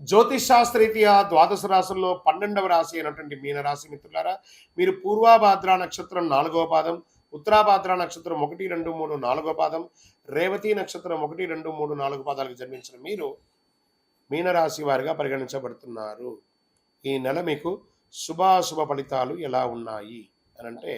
జ్యోతిష్ శాస్త్రరీత్యా ద్వాదశ రాశుల్లో పన్నెండవ రాశి అయినటువంటి మీనరాశి మిత్రులారా మీరు పూర్వాభాద్ర నక్షత్రం నాలుగవ పాదం ఉత్తరాభాద్ర నక్షత్రం ఒకటి రెండు మూడు నాలుగో పాదం రేవతి నక్షత్రం ఒకటి రెండు మూడు నాలుగు పాదాలకు జన్మించిన మీరు మీనరాశి వారిగా పరిగణించబడుతున్నారు. ఈ నెల మీకు శుభాశుభ ఫలితాలు ఎలా ఉన్నాయి అని అంటే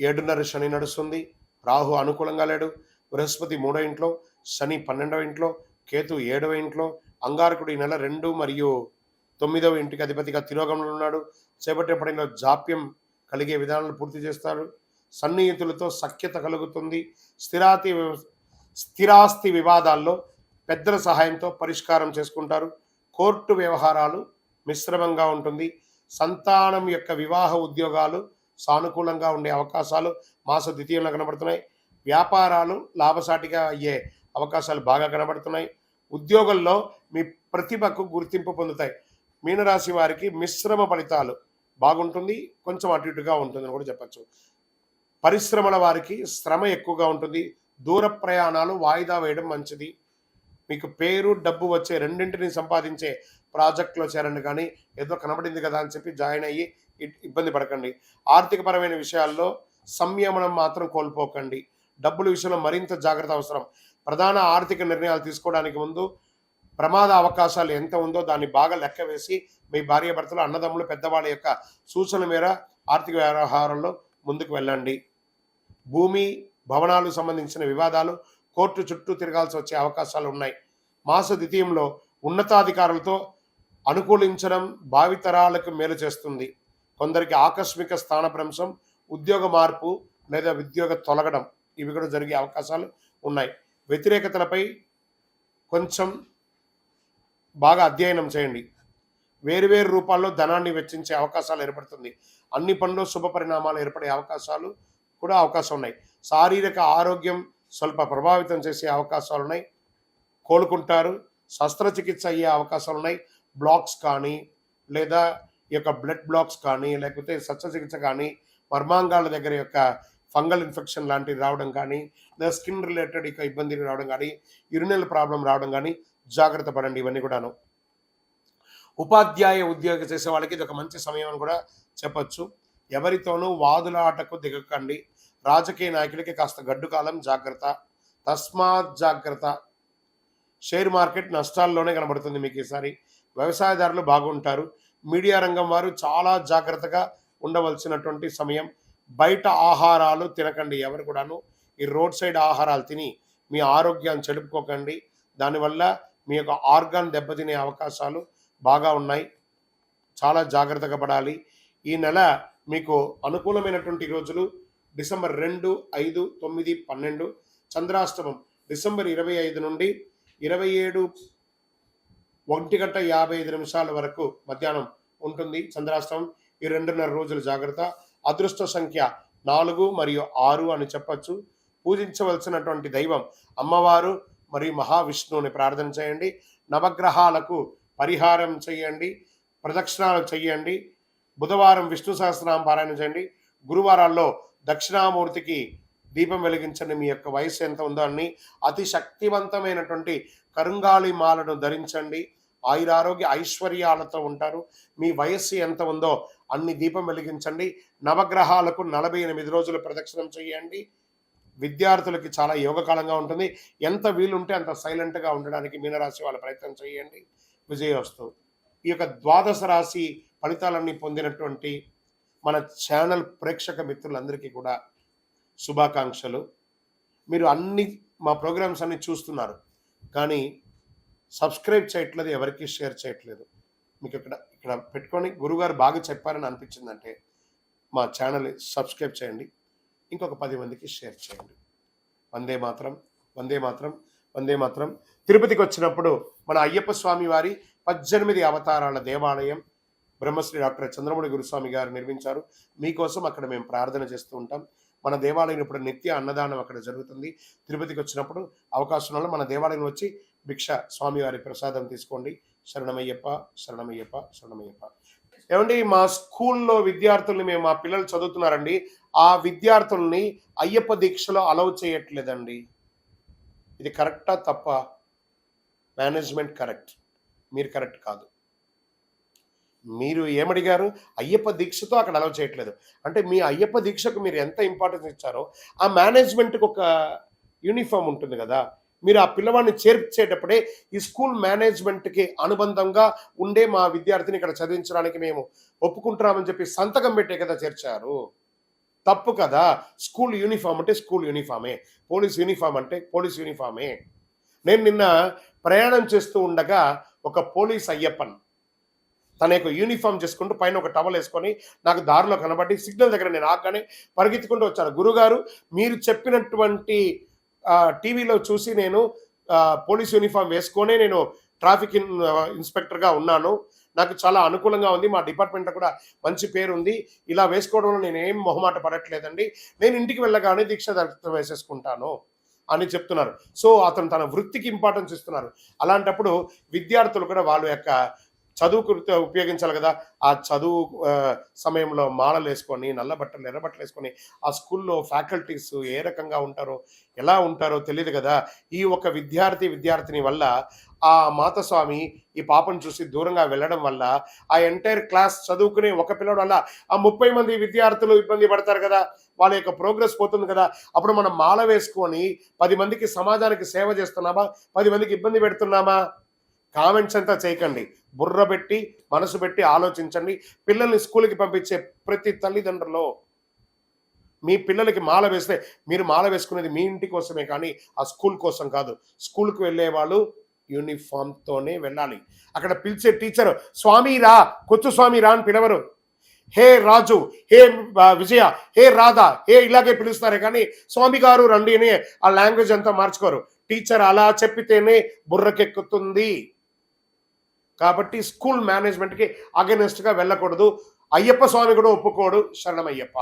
ఏడున్నర శని నడుస్తుంది రాహు అనుకూలంగా లేడు బృహస్పతి మూడో ఇంట్లో శని పన్నెండవ ఇంట్లో కేతు ఏడవ ఇంట్లో అంగారకుడు ఈ నెల రెండు మరియు తొమ్మిదవ ఇంటికి అధిపతిగా తిరోగంలో ఉన్నాడు. చేపట్టే పనిలో జాప్యం కలిగే విధానాలు పూర్తి చేస్తారు. సన్నిహితులతో సఖ్యత కలుగుతుంది. స్థిరాతి స్థిరాస్తి వివాదాల్లో పెద్దల సహాయంతో పరిష్కారం చేసుకుంటారు. కోర్టు వ్యవహారాలు మిశ్రమంగా ఉంటుంది. సంతానం యొక్క వివాహ ఉద్యోగాలు సానుకూలంగా ఉండే అవకాశాలు మాస ద్వితీయంలో కనబడుతున్నాయి. వ్యాపారాలు లాభసాటిగా అయ్యే అవకాశాలు బాగా కనబడుతున్నాయి. ఉద్యోగంలో మీ ప్రతిభకు గుర్తింపు పొందుతాయి. మీనరాశి వారికి మిశ్రమ ఫలితాలు బాగుంటుంది కొంచెం అటు ఇటుగా ఉంటుందని కూడా చెప్పచ్చు. పరిశ్రమల వారికి శ్రమ ఎక్కువగా ఉంటుంది. దూర ప్రయాణాలు వాయిదా వేయడం మంచిది. మీకు పేరు డబ్బు వచ్చే రెండింటిని సంపాదించే ప్రాజెక్ట్లో చేరండి కానీ ఏదో కనబడింది కదా అని చెప్పి జాయిన్ అయ్యి ఇబ్బంది పడకండి. ఆర్థికపరమైన విషయాల్లో సంయమనం మాత్రం కోల్పోకండి. డబ్బుల విషయంలో మరింత జాగ్రత్త అవసరం. ప్రధాన ఆర్థిక నిర్ణయాలు తీసుకోవడానికి ముందు ప్రమాద అవకాశాలు ఎంత ఉందో దాన్ని బాగా లెక్క వేసి మీ భార్యాభర్తలు అన్నదమ్ములు పెద్దవాళ్ళ యొక్క సూచన మేర ఆర్థిక వ్యవహారంలో ముందుకు వెళ్ళండి. భూమి భవనాలు సంబంధించిన వివాదాలు కోర్టు చుట్టూ తిరగాల్సి వచ్చే అవకాశాలు ఉన్నాయి. మాస ద్వితీయంలో ఉన్నతాధికారులతో అనుకూలించడం భావితరాలకు మేలు చేస్తుంది. కొందరికి ఆకస్మిక స్థానభ్రంశం ఉద్యోగ మార్పు లేదా ఉద్యోగ తొలగడం ఇవి కూడా జరిగే అవకాశాలు ఉన్నాయి. వ్యతిరేకతలపై కొంచెం బాగా అధ్యయనం చేయండి. వేరువేరు రూపాల్లో ధనాన్ని వెచ్చించే అవకాశాలు ఏర్పడుతుంది. అన్ని పనులు శుభ పరిణామాలు ఏర్పడే అవకాశాలు కూడా అవకాశం ఉన్నాయి. శారీరక ఆరోగ్యం స్వల్ప ప్రభావితం చేసే అవకాశాలు ఉన్నాయి. కోలుకుంటారు. శస్త్రచికిత్స అయ్యే అవకాశాలు ఉన్నాయి. బ్లాక్స్ కానీ లేదా ఈ యొక్క బ్లడ్ బ్లాక్స్ కానీ లేకపోతే శస్త్రచికిత్స కానీ మర్మాంగాల దగ్గర యొక్క ఫంగల్ ఇన్ఫెక్షన్ లాంటివి రావడం కానీ లేదా స్కిన్ రిలేటెడ్ ఇక ఇబ్బంది రావడం కానీ ఇరునెల ప్రాబ్లం రావడం కానీ జాగ్రత్త పడండి ఇవన్నీ కూడాను. ఉపాధ్యాయ ఉద్యోగం చేసే వాళ్ళకి ఇది ఒక మంచి సమయం అని కూడా చెప్పచ్చు. ఎవరితోనూ వాదులాటకు దిగకండి. రాజకీయ నాయకులకి కాస్త గడ్డు కాలం జాగ్రత్త. తస్మాత్ జాగ్రత్త. షేర్ మార్కెట్ నష్టాల్లోనే కనబడుతుంది మీకు ఈసారి. వ్యవసాయదారులు బాగుంటారు. మీడియా రంగం వారు చాలా జాగ్రత్తగా ఉండవలసినటువంటి సమయం. బయట ఆహారాలు తినకండి. ఎవరు కూడాను ఈ రోడ్ సైడ్ ఆహారాలు తిని మీ ఆరోగ్యాన్ని చెడుపుకోకండి దానివల్ల మీ యొక్క ఆర్గాన్ దెబ్బతినే అవకాశాలు బాగా ఉన్నాయి. చాలా జాగ్రత్తగా పడాలి. ఈ నెల మీకు అనుకూలమైనటువంటి రోజులు డిసెంబర్ రెండు ఐదు తొమ్మిది పన్నెండు చంద్రాష్టమం డిసెంబర్ ఇరవై ఐదు నుండి ఇరవై ఏడు ఒంటి గంట యాభై ఐదు నిమిషాల వరకు మధ్యాహ్నం ఉంటుంది చంద్రాష్టమం. ఈ రెండున్నర రోజులు జాగ్రత్త. అదృష్ట సంఖ్య నాలుగు మరియు ఆరు అని చెప్పచ్చు. పూజించవలసినటువంటి దైవం అమ్మవారు మరియు మహావిష్ణువుని ప్రార్థన చేయండి. నవగ్రహాలకు పరిహారం చేయండి. ప్రదక్షిణాలు చేయండి. బుధవారం విష్ణు సహస్రనామ పారాయణ చేయండి. గురువారాల్లో దక్షిణామూర్తికి దీపం వెలిగించండి. మీ యొక్క వయసు ఎంత ఉందో అని అతి శక్తివంతమైనటువంటి కరుంగాళి మాలను ధరించండి. ఆయురారోగ్య ఐశ్వర్యాలతో ఉంటారు. మీ వయస్సు ఎంత ఉందో అన్ని దీపం వెలిగించండి. నవగ్రహాలకు నలభై ఎనిమిది రోజులు ప్రదక్షిణం చేయండి. విద్యార్థులకి చాలా యోగకాలంగా ఉంటుంది. ఎంత వీలుంటే అంత సైలెంట్గా ఉండడానికి మీనరాశి వాళ్ళ ప్రయత్నం చేయండి. విజయోస్తు ఈ యొక్క ద్వాదశ రాశి ఫలితాలన్నీ పొందినటువంటి మన ఛానల్ ప్రేక్షక మిత్రులందరికీ కూడా శుభాకాంక్షలు. మీరు అన్ని మా ప్రోగ్రామ్స్ అన్ని చూస్తున్నారు. కానీ సబ్స్క్రైబ్ చేయట్లేదు ఎవరికీ షేర్ చేయట్లేదు. మీకు ఇక్కడ ఇక్కడ పెట్టుకొని గురుగారు బాగా చెప్పారని అనిపించిందంటే మా ఛానల్ సబ్స్క్రైబ్ చేయండి. ఇంకొక పది మందికి షేర్ చేయండి. వందే మాత్రం వందే మాత్రం వందే మాత్రం. తిరుపతికి వచ్చినప్పుడు మన అయ్యప్ప స్వామి వారి పద్దెనిమిది అవతారాల దేవాలయం బ్రహ్మశ్రీ డాక్టర్ చంద్రమౌళి గురుస్వామి గారు నిర్మించారు. మీకోసం అక్కడ మేము ప్రార్థన చేస్తూ ఉంటాం. మన దేవాలయం ఇప్పుడు నిత్య అన్నదానం అక్కడ జరుగుతుంది. తిరుపతికి వచ్చినప్పుడు అవకాశం వల్ల మన దేవాలయం వచ్చి భిక్ష స్వామివారి ప్రసాదం తీసుకోండి. శరణమయ్యప్ప శరణమయ్యప్ప శరణమయ్యప్ప. ఏమండి మా స్కూల్లో విద్యార్థుల్ని మేము మా పిల్లలు చదువుతున్నారండి. ఆ విద్యార్థుల్ని అయ్యప్ప దీక్షలో అలౌ చేయట్లేదండి. ఇది కరెక్టా తప్ప? Management correct. మీరు కరెక్ట్ కాదు. మీరు ఏమడిగారు? అయ్యప్ప దీక్షతో అక్కడ అలౌ చేయట్లేదు. అంటే మీ అయ్యప్ప దీక్షకు మీరు ఎంత ఇంపార్టెన్స్ ఇచ్చారో ఆ మేనేజ్మెంట్కి ఒక యూనిఫామ్ ఉంటుంది కదా మీరు ఆ పిల్లవాడిని చేర్చేటప్పుడే ఈ స్కూల్ మేనేజ్మెంట్కి అనుబంధంగా ఉండే మా విద్యార్థిని ఇక్కడ చదివించడానికి మేము ఒప్పుకుంటున్నామని చెప్పి సంతకం పెట్టే కదా చేర్చారు. తప్పు కదా. స్కూల్ యూనిఫామ్ అంటే స్కూల్ యూనిఫామే. పోలీస్ యూనిఫామ్ అంటే పోలీస్ యూనిఫామే. నేను నిన్న ప్రయాణం చేస్తూ ఉండగా ఒక పోలీస్ అయ్యప్పన్ తన యొక్క యూనిఫామ్ చేసుకుంటూ పైన ఒక టవల్ వేసుకొని నాకు దారిలో కనబడి సిగ్నల్ దగ్గర నేను ఆగానే పరిగెత్తుకుంటూ వచ్చాను గురుగారు మీరు చెప్పినటువంటి టీవీలో చూసి నేను పోలీస్ యూనిఫామ్ వేసుకొనే నేను ట్రాఫిక్ ఇన్ ఇన్స్పెక్టర్గా ఉన్నాను. నాకు చాలా అనుకూలంగా ఉంది. మా డిపార్ట్మెంట్లో కూడా మంచి పేరు ఉంది. ఇలా వేసుకోవడంలో నేను ఏం మొహమాట పడట్లేదండి. నేను ఇంటికి వెళ్ళగానే దీక్ష దర్శనం వేసేసుకుంటాను అని చెప్తున్నారు. సో అతను తన వృత్తికి ఇంపార్టెన్స్ ఇస్తున్నారు. అలాంటప్పుడు విద్యార్థులు కూడా వాళ్ళ యొక్క చదువుకు ఉపయోగించాలి కదా. ఆ చదువు సమయంలో మాలలు వేసుకొని నల్ల బట్టలు ఎర్ర బట్టలు వేసుకొని ఆ స్కూల్లో ఫ్యాకల్టీస్ ఏ రకంగా ఉంటారో ఎలా ఉంటారో తెలియదు కదా. ఈ ఒక విద్యార్థి విద్యార్థిని వల్ల ఆ మాతస్వామి ఈ పాపను చూసి దూరంగా వెళ్ళడం వల్ల ఆ ఎంటైర్ క్లాస్ చదువుకునే ఒక పిల్లడు వల్ల ఆ ముప్పై మంది విద్యార్థులు ఇబ్బంది పడతారు కదా. వాళ్ళ యొక్క ప్రోగ్రెస్ పోతుంది కదా. అప్పుడు మనం మాల వేసుకొని పది మందికి సమాజానికి సేవ చేస్తున్నామా? పది మందికి ఇబ్బంది పెడుతున్నామా? కామెంట్స్ అంతా చేయకండి. బుర్ర పెట్టి మనసు పెట్టి ఆలోచించండి. పిల్లల్ని స్కూల్కి పంపించే ప్రతి తల్లిదండ్రులు మీ పిల్లలకి మాల వేస్తే మీరు మాల వేసుకునేది మీ ఇంటి కోసమే కానీ ఆ స్కూల్ కోసం కాదు. స్కూల్కి వెళ్ళే వాళ్ళు యూనిఫామ్తోనే వెళ్ళాలి. అక్కడ పిలిచే టీచర్ స్వామి రా కొచ్చు స్వామి రా అని పిలవరు. హే రాజు హే విజయ హే రాధా హే ఇలాగే పిలుస్తారే కానీ స్వామి గారు రండి అని ఆ లాంగ్వేజ్ అంతా మార్చుకోరు. టీచర్ అలా చెప్పితేనే బుర్రకెక్కుతుంది. కాబట్టి స్కూల్ మేనేజ్మెంట్కి అగెనెస్ట్గా వెళ్ళకూడదు. అయ్యప్ప స్వామి కూడా ఒప్పుకోడు. శరణమయ్యప్ప.